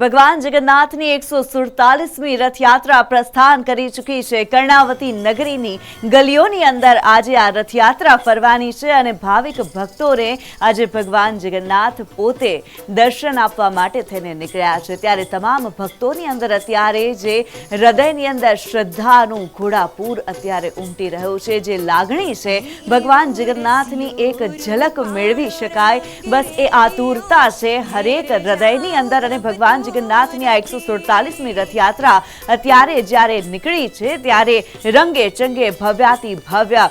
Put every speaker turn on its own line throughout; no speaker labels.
ભગવાન જગન્નાથની એકસો સુડતાલીસમી રથયાત્રા પ્રસ્થાન કરી ચૂકી છે. કર્ણાવતી નગરીની ગલીઓની અંદર આજે આ રથયાત્રા ફરવાની છે અને ભાવિક ભક્તોને આજે ભગવાન જગન્નાથ પોતે દર્શન આપવા માટે થઈને નીકળ્યા છે. ત્યારે તમામ ભક્તોની અંદર અત્યારે જે હૃદયની અંદર શ્રદ્ધાનું ઘોડાપૂર અત્યારે ઉમટી રહ્યું છે. જે લાગણી છે, ભગવાન જગન્નાથની એક ઝલક મેળવી શકાય. બસ એ આતુરતા છે, હરેક હૃદયની અંદર અને ભગવાન જગન્નાથની આ એકસો સુડતાલીસમી રથયાત્રા અત્યારે જ્યારે નીકળી છે ત્યારે રંગે ચંગે ભવ્યાતિ ભવ્ય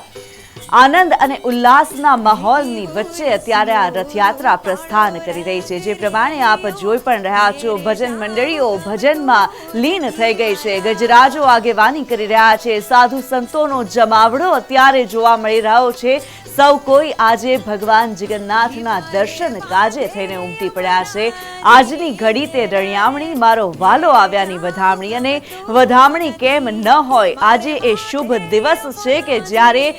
આનંદ અને ઉલ્લાસના માહોલની વચ્ચે અત્યારે આ રથયાત્રા પ્રસ્થાન કરી રહી છે. જે પ્રમાણે આપ જોઈ પણ રહ્યા છો, ભજન મંડળીઓ ભજનમાં લીન થઈ ગઈ છે. ગજરાજો આગેવાની કરી રહ્યા છે. સાધુ સંતોનો જમાવડો અત્યારે જોવા મળી રહ્યો છે. સૌ કોઈ આજે ભગવાન જગન્નાથના દર્શન કાજે થઈને ઉમટી પડ્યા છે. આજની ઘડી તે રણિયામણી, મારો વાલો આવ્યાની વધામણી અને વધામણી કેમ ન હોય, આજે એ શુભ દિવસ છે કે જ્યારે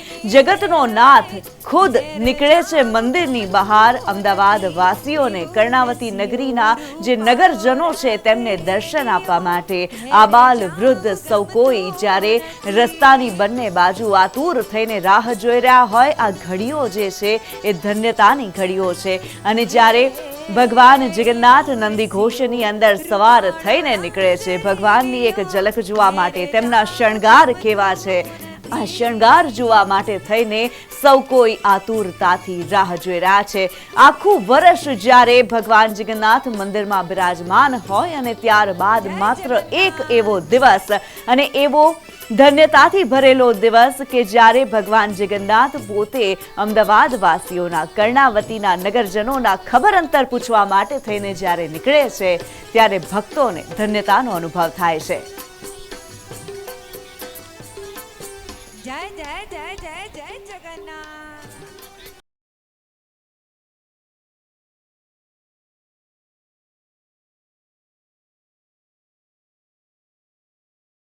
જગતનો નાથ ખુદ નીકળે છે મંદિરની બહાર. અમદાવાદ વાસીઓને કર્ણાવતી નગરીના જે નગરજનો છે તેમને દર્શન આપવા માટે આબાલ વૃદ્ધ સૌ કોઈ જ્યારે રસ્તાની બંને બાજુ આતુર થઈને રાહ જોઈ રહ્યા હોય, આ ઘડીઓ જે છે એ ધન્યતાની ઘડીઓ છે. અને જ્યારે ભગવાન જગન્નાથ નંદી ઘોષની અંદર સવાર થઈને નીકળે છે, ભગવાનની એક ઝલક જોવા માટે તેમના શણગાર કેવા છે? આ શણગાર જોવા માટે થઈને સૌ કોઈ આતુરતાથી રાહ જોઈ રહ્યા છે. આખું વર્ષ જ્યારે ભગવાન જગન્નાથ મંદિરમાં બિરાજમાન હોય અને ત્યારબાદ માત્ર એક એવો દિવસ અને એવો ધન્યતાથી ભરેલો દિવસ કે જ્યારે ભગવાન જગન્નાથ પોતે અમદાવાદ વાસીઓના કર્ણાવતીના, નગરજનોના ખબર અંતર પૂછવા માટે થઈને જ્યારે નીકળે છે, ત્યારે ભક્તોને ધન્યતાનો અનુભવ થાય છે.
जय जय जय जय जय जगन्नाथ